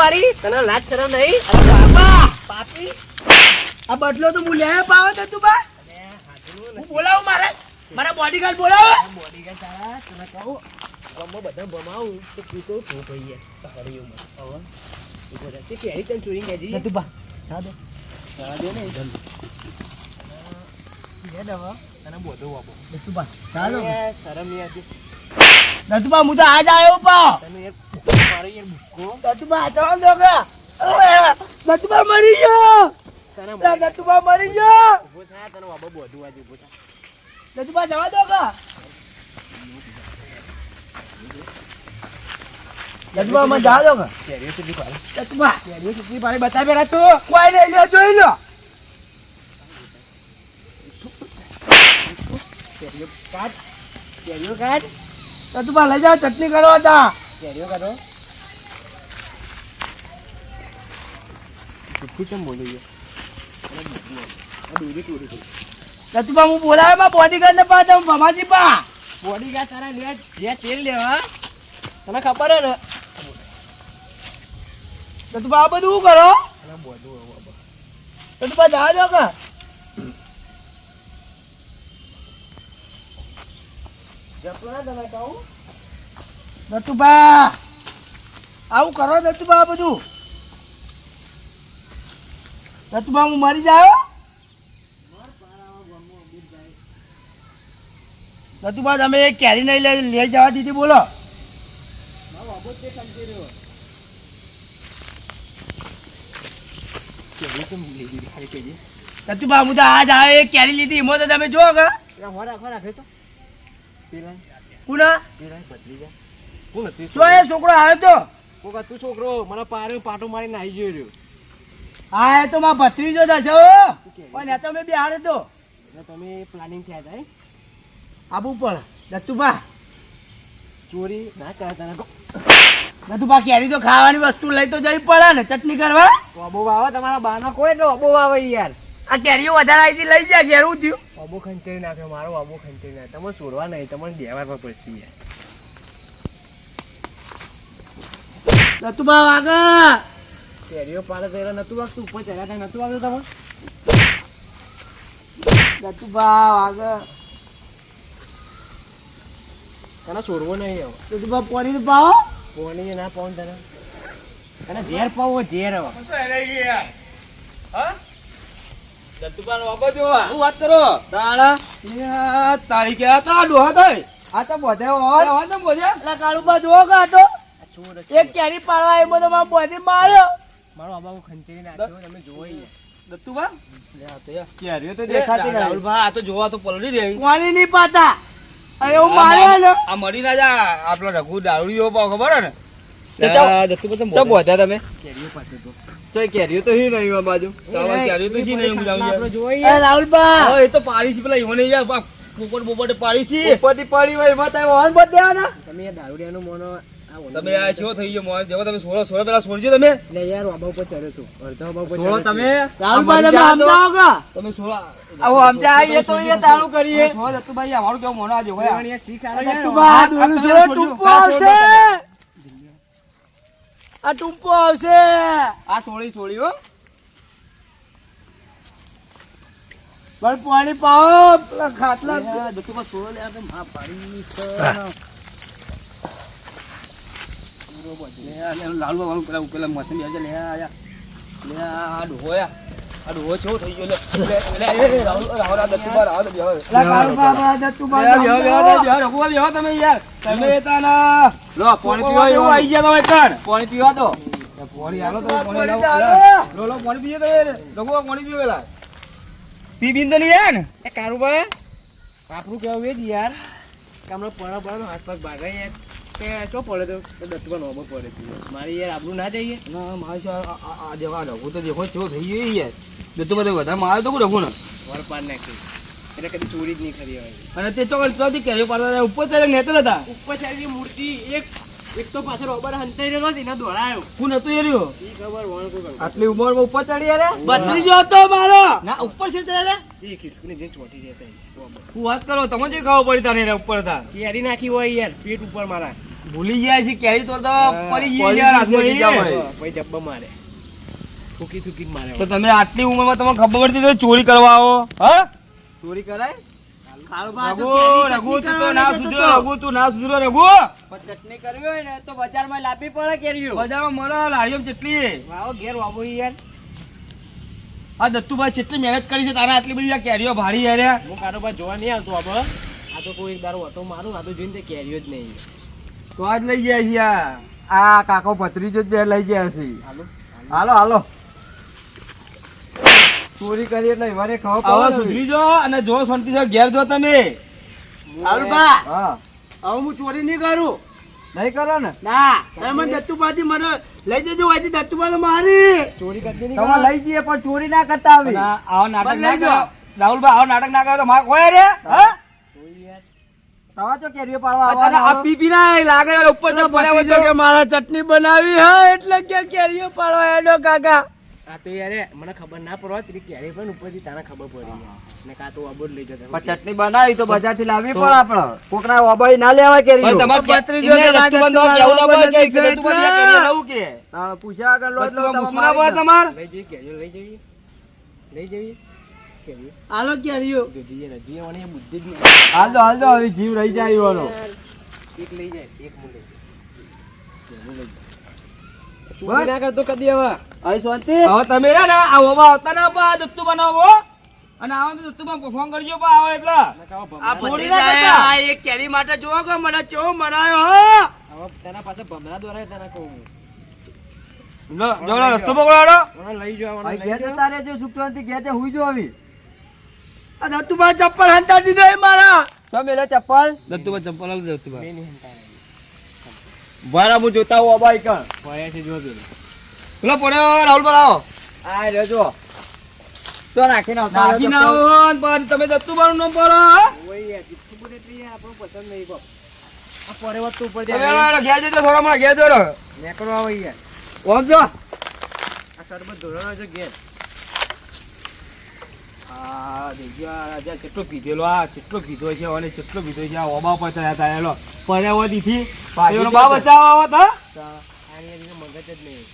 પાડી તને લાજ શરમ નહીં. બાપા પાપી આ બદલો તો હું લે પાવો તો તું બા. હું બોલાવું મારે? મારા બોડીગાર્ડ બોલાવો? બોડીગાર્ડ તારા તને કહું ગામમાં બધા ભમાવું. તો તું તો તું ભાઈ હવે ઊભો રહે. તે કેરી તને ચોરી કેજી તું બા. હા દે. જવા દે ને. હેડ હવે. તને બોધો વાપો. તું બા. હા શરમ નહીં આવતી. નતુબા હું તો આજ આવ્યો તને યાર ભૂકો મારે યાર ભૂકો નતુબા ચાલ દો કે નતુબા મરી ગયો. તને લા, નતુબા મરી ગયો. ઊભો થા તને વાબો બોધું આજે ઊભો થા. નતુબા જવા દો કે નતુબા મને જવા દો કે કેરીઓ સુધી પાડી નતુબા કેરીઓ સુધી પાડી બતા પેલા તું. કોઈ નહીં લ્યો જોઈ લો કેરીઓ કાઢ. કેરીઓ કાઢ. નતુબા લઈ જાઓ ચટણી કરવા તા. કેરીઓ કાઢો. ચૂપી કેમ બોલી દૂરી તૂરી હું બોલાવે માં બોડીગાર્ડ ને પાછા ભમાજી પા બોડીગાર્ડ તારા લે જે તેલ લેવા તને ખબર હે ને? તું આ બધું કરો? તો તું. નતુબા જવા દો કે જપલો ના તમે કહું. નતુબા આવું કરો આ બધું. નતુબા હું મરી જાયો નતુબા તમે એ કેરી નહીં લઈ લઈ જવા દીધી, બોલો. તે નતુબા હું તો આજ આવે એ કેરી લીધી, એમાં તો તમે જો કે તો છોકરો આવ્યો તો. કોક છોકરો, મને પારે પાટો મારી નાહી જોઈ રહ્યો. હા એ તો માં ભત્રીજો થશે હો. પણ એ તો મેં બિહાર હતો તમે પ્લાનિંગ થયા હતા આબુ પણ નતુબા ચોરી ના કરતા કહું. કેરી તો ખાવાની વસ્તુ લઈ તો જવી પડે ને ચટણી કરવા. અબો વાવો તમારા બાનો કોઈ એટલે અબો વાવે યાર. આ કેરીઓ વધારે આવી લઈ જાય ઘેર હું થયું. અબો ખંચરી નાખ્યો મારો અબો ખંચરી નાખ્યો. તમે છોડવા નહીં તમને દેવા પર પડશે યાર. નતુબા વાગા કેરીઓ પાડે તો એટલે નતું વાગતું ઉપર ચડ્યા કઈ નતું વાગતું તમે નતુબા વાગા તને છોડવો નહીં હવે. નતુબા પોણી ને પાવો? પોણી ના પાઉં તને. તને ઝેર પાવો ઝેર હવે. હું વાત કરો? તારા તારીખે હતા ડોહા થઈ આ તો બધે હોય. ને બધે. એટલે કાળુબા જોવો કે આ તો આ જ એક કેરી પાડવા એમાં તો મારા બોધી માર્યો. મારો અબા ખંચેરી નાખ્યો તમે જોવો યાર દત્તુબા લે આ તો યાર. કેરીઓ તો દેખાતી નહીં. રાહુલભા આ તો જોવા તો પલળી રહી. કોણી નહીં પાતા આ એવું માર્યો ને. આ મરી ના જા આપણો રઘુ દારૂડીઓ પાવ ખબર હે ને? લે, આ દત્તુબા ચમ બોધ્યા તમે? કેરીઓ તો તો તો હી નહીં આ બાજુ. તમારે કેરીઓ તો શી નહીં હું આપણે જોવો એ યાર રાહુલબા હવે એ તો પાડી છે ઉપરથી પડી હોય એમાં તમે વાહન બધે ને તમે મોનો આ ઓલો તમે આ છો થઈ ગયો? મોય જેવો તમે સોળો સોળો પેલા સોળજો તમે? લે યાર આબા ઉપર ચડ્યો તો અડધા આબા ઉપર સોળો તમે? રાહુલબા આ તમે સમજાવો કે તમે સોળો આવો સમજા એ તો એ તારું કરીએ. સોળો દત્તુભાઈ અમારું કેવું મોનો આજે હોય? પણ યાર શીખ આલો યાર. આ- આ દોરું તમે ટૂંપો આવશે. આ ટૂંપો આવશે. આ સોળી સોળી હો. પણ પાણી પાઓ પેલા ખાટલા આ દત્તુભા સોળો લે આ તો માં પાડી છે લે આ લે લાલુ વાળું પેલા પેલા મથન બેસે લે આ યા. લે આ આ ડોહો આ ડોહો છો થઈ ગયો લે લે લે રાહુલ રાહુલ આ દત્તુભા રાહુલ બેહો. પેલા કાળુબા આપણા જતું બેહો, બેહો, બેહો, બાજુ બેહો, તમે યાર. તમે તાના લો પાણી પીવા એવું આવી. ગયા તમે કણ પાણી પીવા દો. પાણી હાલો તમે પાણી પાણી લાવો. લો. લો પાણી પીએ તમે રઘુભા પાણી પીવે પેલા. પી બિંદ નહીં યાર. ને એ કારુબા આપણું કેવું એ જ યાર? કે હમણાં પડા પડા હાથ પગ ભાગે યાર કે ચો પડે તો નોબો પડે તું મારી યાર આપણું ના જઈએ. ના મારે આ- આ રઘુ તો દેખો ચેવો થઈ ગયો યાર. દત્તુભા તો વધારે મારે તો રઘુ ને વર પાર નાખી. એટલે કદી ચોરી જ નહીં કરી હોય. અને તે ચોકડ ચોથી કેરી પાડતા ઉપર ચાલે નેતર હતા. ઉપર ચાલી મૂર્તિ એક એક તો પાછળ ઓબર હંતાઈ રહેલો ને એને દોડાયો. કોણ હતું એ રહ્યો. ખબર વણ કો આટલી ઉંમરમાં ઉપર ચડી યાર બત્રીજો હતો મારો. ના ઉપર છે ચડ્યા એ ખિસકુની જે ચોટી રહેતા હું વાત કરો તમને જે ખાવ પડી તાને ઉપર હતા. કેરી નાખી હોય યાર પેટ ઉપર મારા. ભૂલી ગયા છે કેરી તો તો પડી ગઈ યાર પછી જબ્બા મારે. થૂકી થૂકી મારે તો તમે આટલી ઉંમરમાં તમને ખબર પડતી તો ચોરી કરવા આવો હા? ચોરી કરાય? કેટલી મહેનત કરી છે તારા આટલી બધી આ કેરીઓ ભારી યાર. હું કારોબાર જોવા નહીં આવતો હવે આ તો કોઈ એક દારો ઓટો મારું આ તો જોઈને કેરીઓ જ નહીં. તો આજ લઈ ગયા છે આ. કાકો ભત્રીજો જ બે લઈ ગયા છે. હાલો. હાલો હાલો. ચોરી કરી એટલે વારે ખબર હવે સુધરી જો અને જો શાંતિ છે ઘેર જો તમે. હાલબા હા. હવે હું ચોરી નહીં કરું. નહીં કરો ને. ના તમે મને દત્તુબાથી મને લઈ જજો આજે દત્તુબા મારી. ચોરી કરતી નહીં તમે લઈ જઈએ પણ ચોરી ના કરતા આવી. આવો નાટક ના. કરો. રાહુલભાઈ આવો નાટક ના કરો તો માર કોઈ રે? હા? તમે તો કેરીઓ પાડવા તને આ આવવાના પી પી ના લાગે ઉપર તો પડ્યા તો. કે મારા ચટણી બનાવી હા એટલે કે કેરીઓ પાડો એનો કાકા. આ તો યાર મને ખબર ના પડવા તેરી કેરી પણ ઉપરથી તાને ખબર પડી ને કાં તો અબોર લઈ જતો. પણ ચટણી બનાવી તો બજારથી લાવવી પડે આપડે કોકના ઓબાઈ ના લેવા કેરી તમારે તો કેવું ના પડે કે તમારા લઉં કે? પૂછ્યા આગળ લો એટલે તમે પૂછવું ના પડે મારી લઈ જઈએ કેરીઓ લઈ જઈએ. લઈ હાલો કેરીઓ જો જઈએ ને જઈએ મને બુદ્ધિ જ હાલ દો હાલ દો હવે જીવ રહી જાય એવાનો એક લઈ જાય એક હું લઈ જાય. ના કરતો કદી હવે. અહીં શાંતિ. હવે તમે રે ને આ ઓવા આવતા ના પા દત્તુ બનાવો. અને આવો તો દત્તુમાં ફોન કરજો પા આવો એટલે. ને કાં હવે આ ભમરા- ના કરતા. આ એક કેરી માટે જોવો કે મને કેવો મરાયો હા? હવે તેના પાસે ભમરા દોરાય તેના કહું રસ્તો પકડાડો લઈ. જતા રહેજો સુખ શાંતિ ઘેર જે હુઈ જો આવી. આ દત્તુબા ચપ્પલ હંતા દીધો એ મારા ચો મેલે ચપ્પલ દત્તુભાઈ ચંપલ આલ દત્તુભાઈ નહીં હું જોતા હું અબાઈ કણ પડ્યા છે જો પેલું. પેલો પડ્યો રાહુલ આવો આ રહેજો ચો નાખીને આવતા નાખી રહેજો ના આવો પણ તમે દત્તુબાનું નામ પડો હો? ઓય બધું એટલું આપણને પસંદ નહીં કહો. આ પડે વસ્તુ ઉપર દે. હેડો, ઘેર જજો થોડા હમણાં ઘેર જજો. નેકડો આવે યાર. ઓમ જો આ શરબત ધોરણ છે ઘેર. આ કેટલો પીધેલો આ કેટલો પીધો છે અને કેટલો પીધો છે આ ઓબા પર ચડ્યા હતા એલો પડ્યા દીથી એનો બા બચાવવા આવત હા તો આની અંદર મગજ જ નહીં.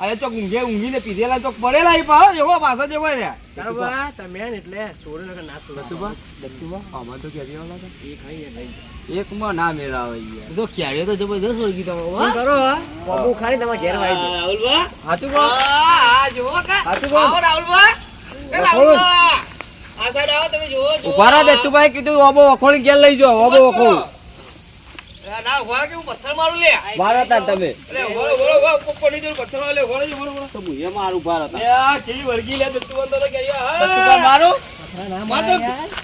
અરે ચોક ઊંઘે ઊંઘીને પીધેલા ચોક પડેલા ઈ પા એવો પાછા જેવો રે બરાબર? તમે એટલે છોડો ને ના છોડો. આમાં તો કેરી વાળા હતા. એ ખાઈ યાર, લઈ એકમાં ના મેળાવે યાર તો કેરીઓ તો જબરદસ્ત તમે કરો? ખાલી તમારા ઘેર વાઈ દો. આ કા એ રાહુલબા આ સાઈડ આવો તમે જુઓ જુઓ. ઊભા રહો દત્તુભાઈ કીધું ઓબો વખોળી ઘેર લઈ જાઓ ઓબો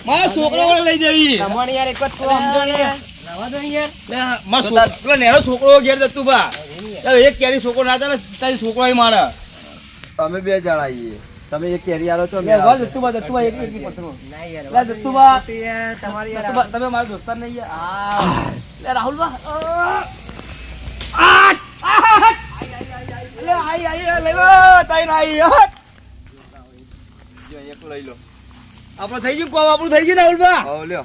મારા છોકરો વડે લઈ જવી. તમારે યાર એક જ તો સમજો ને યાર. નાવા દો ને યાર. લે, મારો છોકરો- પેલો નેનો છોકરો ઘેર દત્તુભા બા એક કેરી છોકરો ના તારી છોકરો મારા. અમે તમે બે જણા આઈએ. તમે એક કેરી આલો છો લે, વળ દત્તુબા દત્તુબા એક એક પથરો માર. ના યાર, લે, નહીં. દત્તુબા. તમારે યાર તમે મારો દોસ્તાર નહીં યાર. આ. લે રાહુલબા આ. આ. લે, આઈ, આઈ, લે લો, તાઈ આઈ, હટ. એક લઈ લો આપણો થઈ ગયું કોમ આપણું થઈ ગયું રાહુલબા હો લ્યો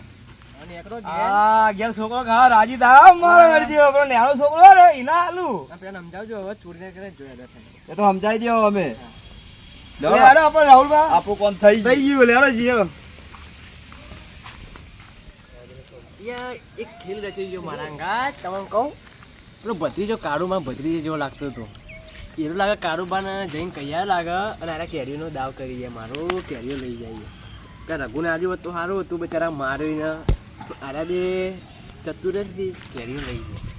ઘેર. છોકરો ખા રાજી થા મારો આપણો નેનો છોકરો રે ઈના આલુ આ સમજાવજો હવે ચોરી કરે જોયા એ તો સમજાવી દો અમે લે. હાલો આપણે રાહુલબા આપણું કોમ થઈ થઈ ગયું લે હાલો જીઓ. યાર, એક ખેલ રચાઈ ગયો મારા અંગાત. તમને કહું? પેલો ભત્રીજો કાળુમાં ભત્રીજો જેવો લાગતો હતો. એવું લાગે કાળુબાને જઈને કૈયા લાગે અને આરા કેરીઓનો દાવ કરી જાય. મારો કેરીઓ લઈ જાય. ત્યાં રઘુને આજુ તો સારું હતું બચારા મારીને આરા બે ચતુરથી કેરીઓ લઈ જાય.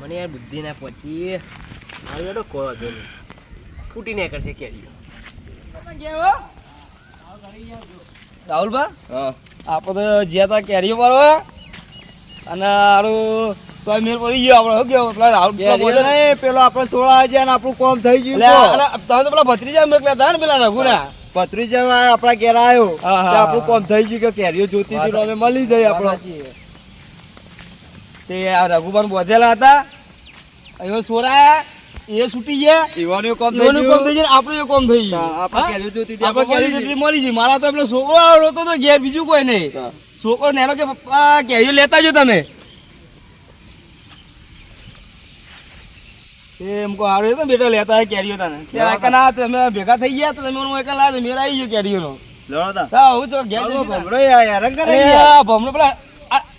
મને યાર બુદ્ધિ ના પહોંચી. મારું કોઈ હતો નહીં. ફૂટી નહીં કરશે કેરીઓ. રાહુલબા હા. આપણે તો જ્યાં તા કેરીઓ પડવા અને આરું તો મેર પડી ગયો આપણે શું પેલા રાહુલ પેલા બોલે ને. નહીં, પેલો આપણે સોળા હજાર આપણું કોમ થઈ ગયું તમે તો પેલા ભત્રીજા મોકલ્યા હતા ને પેલા રઘુના? પત્રીજા માં આપણા ઘેર આવ્યો આપણું કોમ થઈ ગયું કે કેરીઓ જોતી હતી અમે મળી જાય આપણો. તે આ રઘુબાન બોધેલા હતા. એવો સોરાયા એ છૂટી ગયા. મળી ગઈ. મારા તો પેલો છોકરો આવડો તો ઘેર બીજું કોઈ નહીં. છોકરો નેનો કે પપ્પા કેરીઓ લેતા જો તમે. એમ કો બેટા લેતા કેરીઓ તને. તમે ભેગા થઈ ગયા તો તમે હું આવી ગયો કેરીઓનો. લો તા. હું તો ભમરો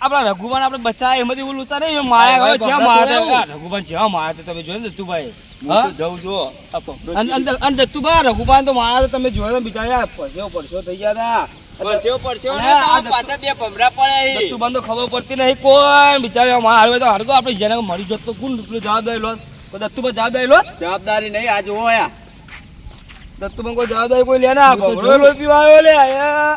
આપણા રઘુબાન આપણે બચ્ચા એમાંથી એવું ઉતારે નહીં માયા ગયો જ્યાં ભમરા માયા જ્યાં માયા તમે જોયું ને દત્તુભાઈ? અને તો તો તમે જોયો બિચારા પરસેવો પરસેવો થઈ ગયા હતા. પરસેવો પરસેવો પાછા બે ભમરા પડે. તો ખબર પડતી નહીં કોઈ બિચારા માર હારવે તો આપણે જેને મરી જતો કોણ જવાબદારી લો દત્તુભાઈ જવાબદારી લો જવાબદારી નહીં આ જોવો દત્તુભાઈ કોઈ જવાબદારી કોઈ લે ના ભમરો લોહી પીવા આવ્યો લે આયા